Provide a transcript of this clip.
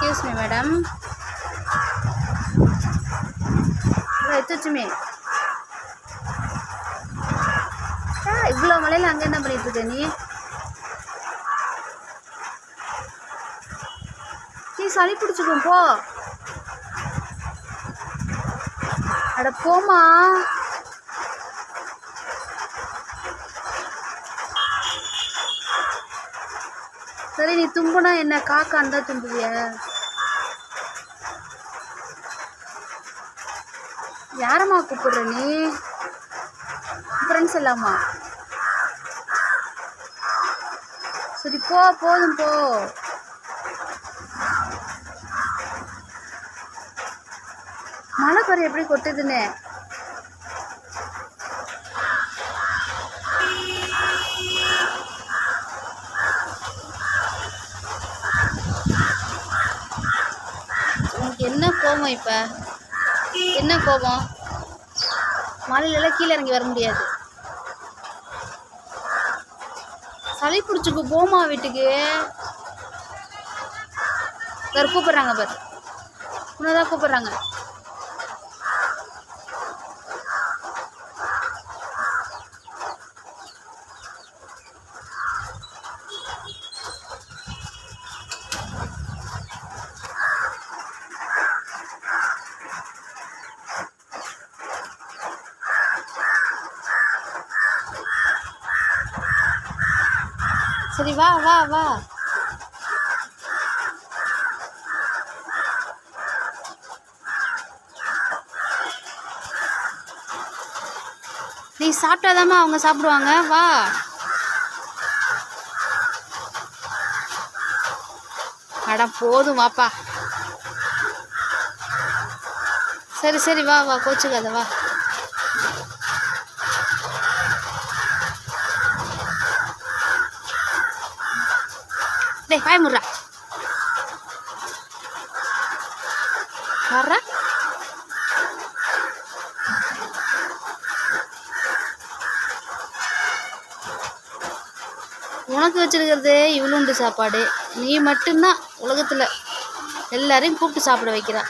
Madam எடுத்து வச்சுமே இவ்வளோ மலையில் அங்கே என்ன பண்ணிட்டு இருக்க நீ? நீ சளி பிடிச்சிக்கும் போ. அட போமா சரி நீ தும்புனா என்ன? காக்கான்னு தான் தும்புவிய? யாரம்மா கூப்பிடுற நீ? ஃப்ரெண்ட்ஸ் எல்லாமா சரி போ போதும் போ. மழை பாரு எப்படி கொட்டுதுன்னு உனக்கு என்ன கோபம் இப்போ? என்ன கோபம்? மலையிலலாம் கீழே இறங்கி வர முடியாது. சளி பிடிச்சிக்கு போமா வீட்டுக்கு? வேறு கூப்பிட்றாங்க பார். உன்னதான் கூப்பிட்றாங்க. சரி வா வா வா. நீ சாப்பிட்டாதாம்மா அவங்க சாப்பிடுவாங்க. வா. அட போதும் வாப்பா. சரி சரி வா வா கோச்சுக்காத வா. டேய் வாய் முடுறா வர்றா உனக்கு வச்சிருக்கிறது இவ்வளோண்டு சாப்பாடு. நீ மட்டும்தான் உலகத்தில் எல்லாரையும் கூப்பிட்டு சாப்பிட வைக்கிறா.